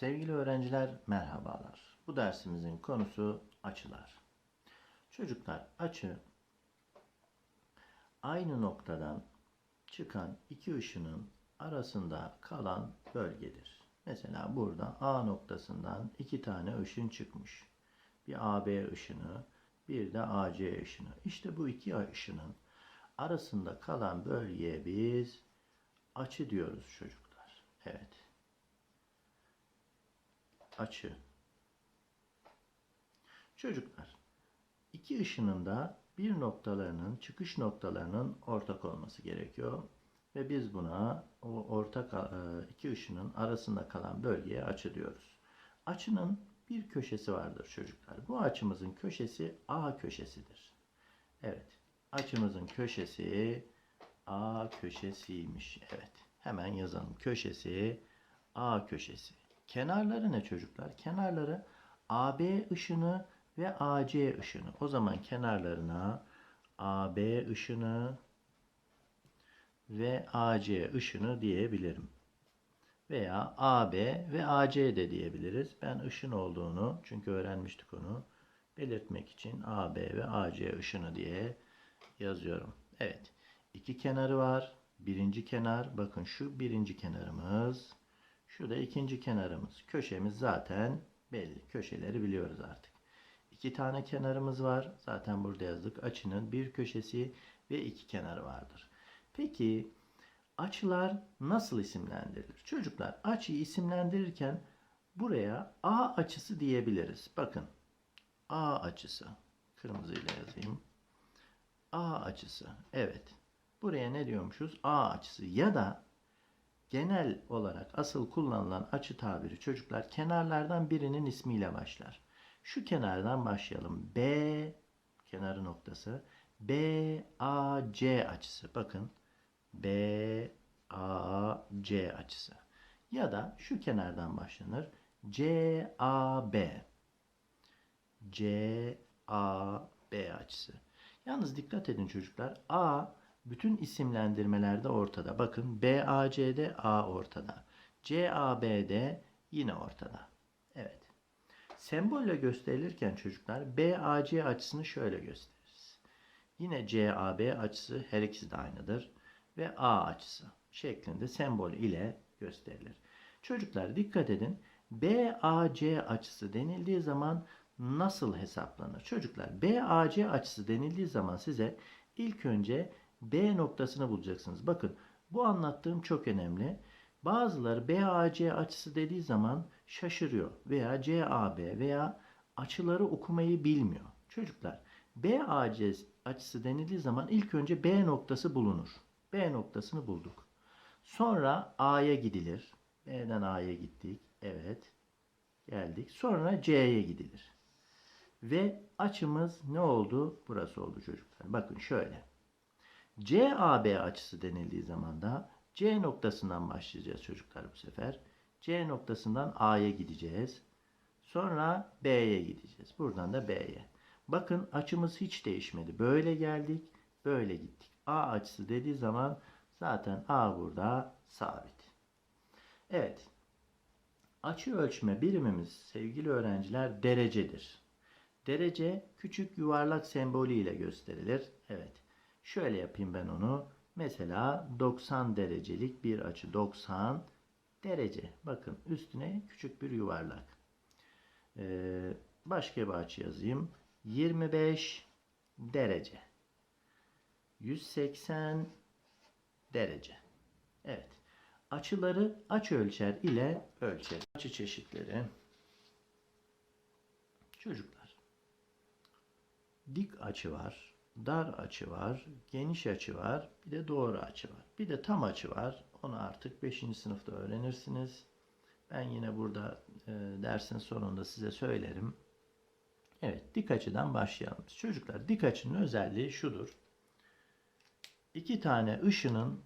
Sevgili öğrenciler merhabalar. Bu dersimizin konusu açılar. Çocuklar açı aynı noktadan çıkan iki ışının arasında kalan bölgedir. Mesela burada A noktasından iki tane ışın çıkmış. Bir AB ışını, bir de AC ışını. İşte bu iki ışının arasında kalan bölgeye biz açı diyoruz çocuklar. Evet. Açı. Çocuklar, iki ışının da bir noktalarının, çıkış noktalarının ortak olması gerekiyor. Ve biz buna o ortak e, iki ışının arasında kalan bölgeye açı diyoruz. Açının bir köşesi vardır çocuklar. Bu açımızın köşesi A köşesidir. Evet. Açımızın köşesi A köşesiymiş. Evet. Hemen yazalım. Köşesi A köşesi. Kenarları ne çocuklar? Kenarları AB ışını ve AC ışını. O zaman kenarlarına AB ışını ve AC ışını diyebilirim. Veya AB ve AC de diyebiliriz. Ben ışın olduğunu çünkü öğrenmiştik onu belirtmek için AB ve AC ışını diye yazıyorum. Evet. iki kenarı var. Birinci kenar bakın şu birinci kenarımız. Şu da ikinci kenarımız. Köşemiz zaten belli. Köşeleri biliyoruz artık. İki tane kenarımız var. Zaten burada yazdık. Açının bir köşesi ve iki kenarı vardır. Peki açılar nasıl isimlendirilir? Çocuklar açıyı isimlendirirken buraya A açısı diyebiliriz. Bakın A açısı. Kırmızıyla yazayım. A açısı. Evet. Buraya ne diyormuşuz? A açısı. Ya da genel olarak asıl kullanılan açı tabiri çocuklar kenarlardan birinin ismiyle başlar. Şu kenardan başlayalım. B kenarı noktası. B A C açısı. Bakın. B A C açısı. Ya da şu kenardan başlanır. C A B. C A B açısı. Yalnız dikkat edin çocuklar. A bütün isimlendirmelerde ortada. Bakın BAC'de A ortada. CAB'de yine ortada. Evet. Sembolle gösterilirken çocuklar BAC açısını şöyle gösteririz. Yine CAB açısı her ikisi de aynıdır. Ve A açısı şeklinde sembol ile gösterilir. Çocuklar dikkat edin. BAC açısı denildiği zaman nasıl hesaplanır? Çocuklar BAC açısı denildiği zaman size ilk önce B noktasını bulacaksınız. Bakın bu anlattığım çok önemli. Bazıları BAC açısı dediği zaman şaşırıyor veya CAB veya açıları okumayı bilmiyor. Çocuklar BAC açısı denildiği zaman ilk önce B noktası bulunur. B noktasını bulduk. Sonra A'ya gidilir. B'den A'ya gittik. Evet. Geldik. Sonra C'ye gidilir. Ve açımız ne oldu? Burası oldu çocuklar. Bakın şöyle. CAB açısı denildiği zaman da C noktasından başlayacağız çocuklar bu sefer. C noktasından A'ya gideceğiz. Sonra B'ye gideceğiz. Buradan da B'ye. Bakın açımız hiç değişmedi. Böyle geldik, böyle gittik. A açısı dediği zaman zaten A burada sabit. Evet. Açı ölçme birimimiz sevgili öğrenciler derecedir. Derece küçük yuvarlak sembolü ile gösterilir. Evet. Şöyle yapayım ben onu. Mesela 90 derecelik bir açı. 90 derece. Bakın üstüne küçük bir yuvarlak. Ee, başka bir açı yazayım. 25 derece. 180 derece. Evet. Açıları aç ölçer ile ölçer. Açı çeşitleri. Çocuklar. Dik açı var dar açı var, geniş açı var, bir de doğru açı var. Bir de tam açı var. Onu artık 5. sınıfta öğrenirsiniz. Ben yine burada e, dersin sonunda size söylerim. Evet, dik açıdan başlayalım. Çocuklar, dik açının özelliği şudur. İki tane ışının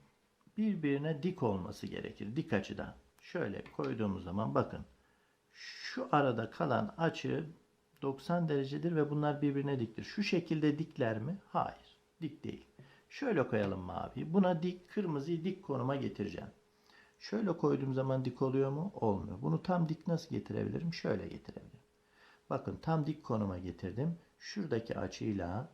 birbirine dik olması gerekir dik açıdan. Şöyle koyduğumuz zaman bakın. Şu arada kalan açı 90 derecedir ve bunlar birbirine diktir. Şu şekilde dikler mi? Hayır. Dik değil. Şöyle koyalım mavi. Buna dik, kırmızıyı dik konuma getireceğim. Şöyle koyduğum zaman dik oluyor mu? Olmuyor. Bunu tam dik nasıl getirebilirim? Şöyle getirebilirim. Bakın tam dik konuma getirdim. Şuradaki açıyla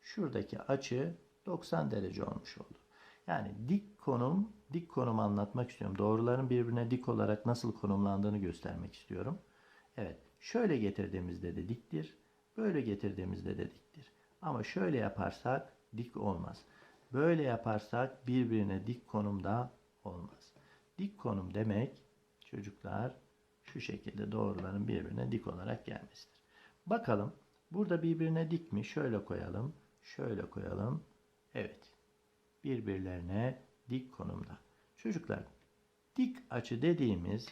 şuradaki açı 90 derece olmuş oldu. Yani dik konum, dik konum anlatmak istiyorum. Doğruların birbirine dik olarak nasıl konumlandığını göstermek istiyorum. Evet, şöyle getirdiğimizde de diktir. Böyle getirdiğimizde de diktir. Ama şöyle yaparsak dik olmaz. Böyle yaparsak birbirine dik konumda olmaz. Dik konum demek çocuklar şu şekilde doğruların birbirine dik olarak gelmesidir. Bakalım burada birbirine dik mi? Şöyle koyalım. Şöyle koyalım. Evet. Birbirlerine dik konumda. Çocuklar dik açı dediğimiz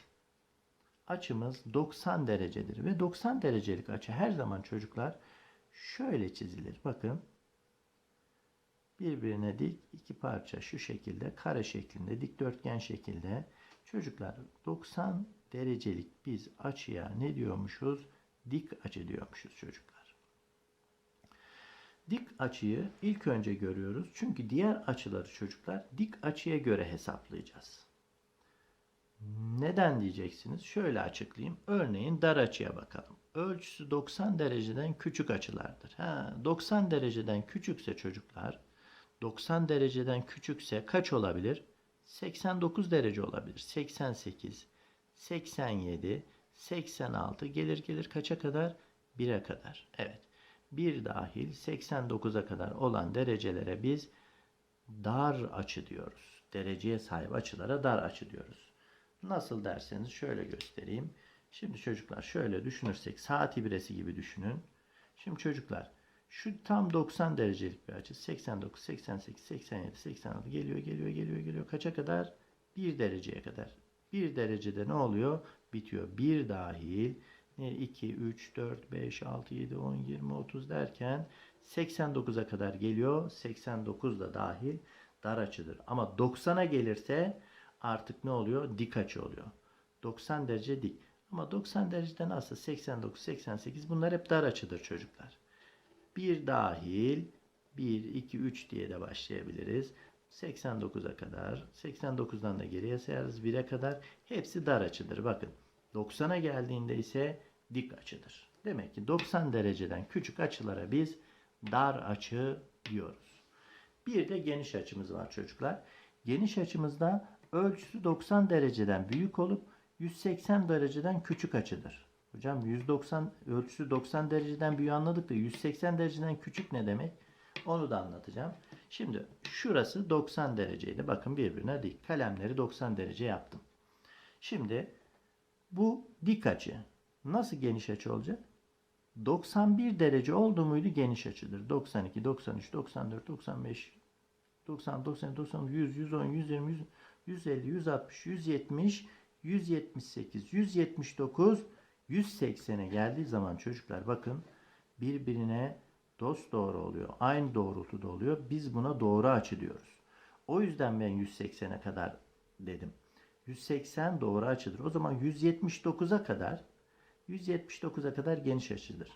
açımız 90 derecedir ve 90 derecelik açı her zaman çocuklar şöyle çizilir. Bakın birbirine dik iki parça şu şekilde kare şeklinde dikdörtgen şekilde çocuklar 90 derecelik biz açıya ne diyormuşuz? Dik açı diyormuşuz çocuklar. Dik açıyı ilk önce görüyoruz. Çünkü diğer açıları çocuklar dik açıya göre hesaplayacağız. Neden diyeceksiniz? Şöyle açıklayayım. Örneğin dar açıya bakalım. Ölçüsü 90 dereceden küçük açılardır. Ha, 90 dereceden küçükse çocuklar 90 dereceden küçükse kaç olabilir? 89 derece olabilir. 88, 87, 86 gelir gelir kaça kadar? 1'e kadar. Evet. 1 dahil 89'a kadar olan derecelere biz dar açı diyoruz. Dereceye sahip açılara dar açı diyoruz. Nasıl derseniz şöyle göstereyim. Şimdi çocuklar şöyle düşünürsek saat ibresi gibi düşünün. Şimdi çocuklar şu tam 90 derecelik bir açı. 89, 88, 87, 86 geliyor, geliyor, geliyor, geliyor. Kaça kadar? 1 dereceye kadar. 1 derecede ne oluyor? Bitiyor. 1 dahil ne 2, 3, 4, 5, 6, 7, 10, 20, 30 derken 89'a kadar geliyor. 89 da dahil dar açıdır. Ama 90'a gelirse artık ne oluyor? Dik açı oluyor. 90 derece dik. Ama 90 dereceden nasıl 89, 88 bunlar hep dar açıdır çocuklar. 1 dahil 1, 2, 3 diye de başlayabiliriz. 89'a kadar, 89'dan da geriye sayarız 1'e kadar. Hepsi dar açıdır. Bakın 90'a geldiğinde ise dik açıdır. Demek ki 90 dereceden küçük açılara biz dar açı diyoruz. Bir de geniş açımız var çocuklar. Geniş açımızda ölçüsü 90 dereceden büyük olup 180 dereceden küçük açıdır. Hocam 190 ölçüsü 90 dereceden büyük anladık da 180 dereceden küçük ne demek? Onu da anlatacağım. Şimdi şurası 90 dereceydi. Bakın birbirine dik. Kalemleri 90 derece yaptım. Şimdi bu dik açı. Nasıl geniş açı olacak? 91 derece oldu muydu geniş açıdır. 92, 93, 94, 95, 90, 90, 90, 100, 110, 120, 100, 150, 160, 170, 178, 179, 180'e geldiği zaman çocuklar bakın birbirine dost doğru oluyor. Aynı doğrultuda oluyor. Biz buna doğru açı diyoruz. O yüzden ben 180'e kadar dedim. 180 doğru açıdır. O zaman 179'a kadar 179'a kadar geniş açıdır.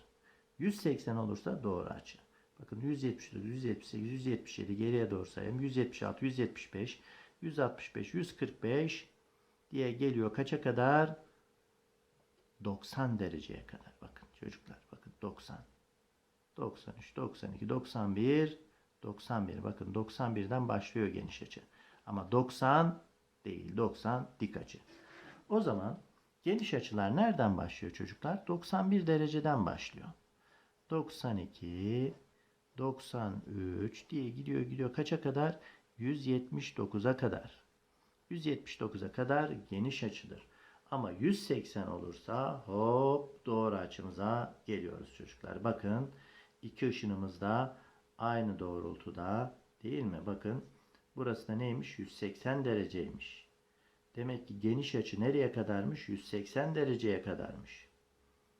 180 olursa doğru açı. Bakın 179, 178, 177 geriye doğru sayayım. 176, 175, 165, 145 diye geliyor. Kaça kadar? 90 dereceye kadar. Bakın çocuklar bakın 90. 93, 92, 91, 91. Bakın 91'den başlıyor geniş açı. Ama 90 değil. 90 dik açı. O zaman geniş açılar nereden başlıyor çocuklar? 91 dereceden başlıyor. 92, 93 diye gidiyor gidiyor. Kaça kadar? 179'a kadar. 179'a kadar geniş açıdır. Ama 180 olursa hop doğru açımıza geliyoruz çocuklar. Bakın iki ışınımız da aynı doğrultuda değil mi? Bakın burası da neymiş? 180 dereceymiş. Demek ki geniş açı nereye kadarmış? 180 dereceye kadarmış.